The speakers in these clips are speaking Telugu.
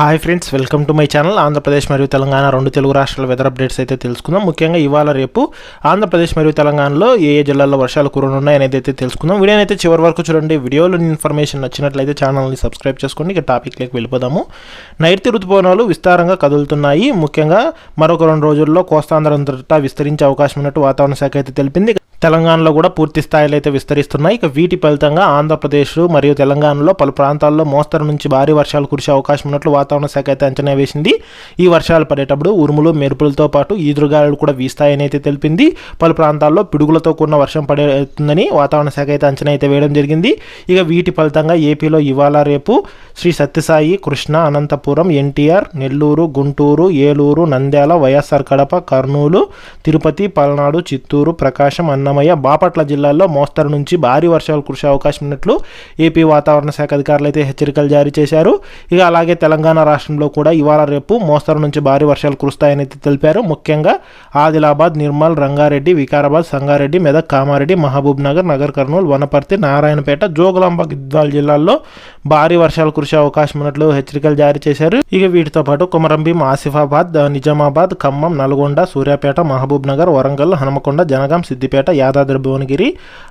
Hi friends welcome to my channel Andhra Pradesh మరియు తెలంగాణ రెండు తెలుగు రాష్ట్రాల వెదర్ అప్డేట్స్ అయితే తెలుసుకుందాం. ముఖ్యంగా ఇవాళ రేపు ఆంధ్రప్రదేశ్ మరియు తెలంగాణలో ఏ ఏ జిల్లాల్లో వర్షాలు కురనున్నాయి అనేది అయితే తెలుసుకుందాం. వీడియోని అయితే చివరి వరకు చూడండి. వీడియోలో ఇన్ఫర్మేషన్ నచ్చినట్లయితే ఛానల్ని సబ్స్క్రైబ్ చేసుకోండి. ఇక టాపిక్లోకి వెళ్ళిపోదాము. నైరుతి ఋతుపవనాలు విస్తారంగా కదులుతున్నాయి. ముఖ్యంగా మరొక రెండు రోజుల్లో కోస్తాంధ్రంతటా విస్తరించే అవకాశం ఉన్నట్టు వాతావరణ శాఖ అయితే తెలిపింది. తెలంగాణలో కూడా పూర్తి స్థాయిలో అయితే విస్తరిస్తున్నాయి. ఇక వీటి ఫలితంగా ఆంధ్రప్రదేశ్ మరియు తెలంగాణలో పలు ప్రాంతాల్లో మోస్తరు నుంచి భారీ వర్షాలు కురిసే అవకాశం ఉన్నట్లు వాతావరణ వాతావరణ శాఖ అయితే అంచనా వేసింది. ఈ వర్షాలు పడేటప్పుడు ఉరుములు మెరుపులతో పాటు ఈదురుగాలు కూడా వీస్తాయని అయితే తెలిపింది. పలు ప్రాంతాల్లో పిడుగులతో కూడిన వర్షం పడేతుందని వాతావరణ శాఖ అయితే అంచనా అయితే వేయడం జరిగింది. ఇక వీటి ఫలితంగా ఏపీలో ఇవాళ రేపు శ్రీ సత్యసాయి కృష్ణ అనంతపురం ఎన్టీఆర్ నెల్లూరు గుంటూరు ఏలూరు నంద్యాల వైఎస్ఆర్ కడప కర్నూలు తిరుపతి పల్నాడు చిత్తూరు ప్రకాశం అన్నమయ్య బాపట్ల జిల్లాల్లో మోస్తరు నుంచి భారీ వర్షాలు కురిసే అవకాశం ఉన్నట్లు ఏపీ వాతావరణ శాఖ అధికారులు అయితే హెచ్చరికలు జారీ చేశారు. ఇక అలాగే తెలంగాణ రాష్ట్రంలో కూడా ఇవాళ రేపు మోస్తరు నుంచి భారీ వర్షాలు కురుస్తాయని తెలిపారు. ముఖ్యంగా ఆదిలాబాద్ నిర్మల్ రంగారెడ్డి వికారాబాద్ సంగారెడ్డి మెదక్ కామారెడ్డి మహబూబ్ నగర్ నగర్ కర్నూలు వనపర్తి నారాయణపేట జోగులాంబ గిద్వాల్ జిల్లాల్లో భారీ వర్షాలు కురిసే అవకాశం ఉన్నట్లు హెచ్చరికలు జారీ చేశారు. ఇక వీటితో పాటు కొమరంభీం ఆసిఫాబాద్ నిజామాబాద్ ఖమ్మం నల్గొండ సూర్యాపేట మహబూబ్ నగర్ వరంగల్ హనుమకొండ జనగాం సిద్దిపేట యాదాద్రి భువనగిరి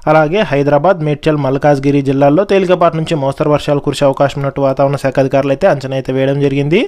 అలాగే హైదరాబాద్ మేడ్చల్ మల్కాజ్గిరి జిల్లాల్లో తేలికపాటి నుంచి మోస్తరు వర్షాలు కురిసే అవకాశం ఉన్నట్టు వాతావరణ శాఖ అధికారులు అయితే అంచనా అయితే వేయడం జరిగింది.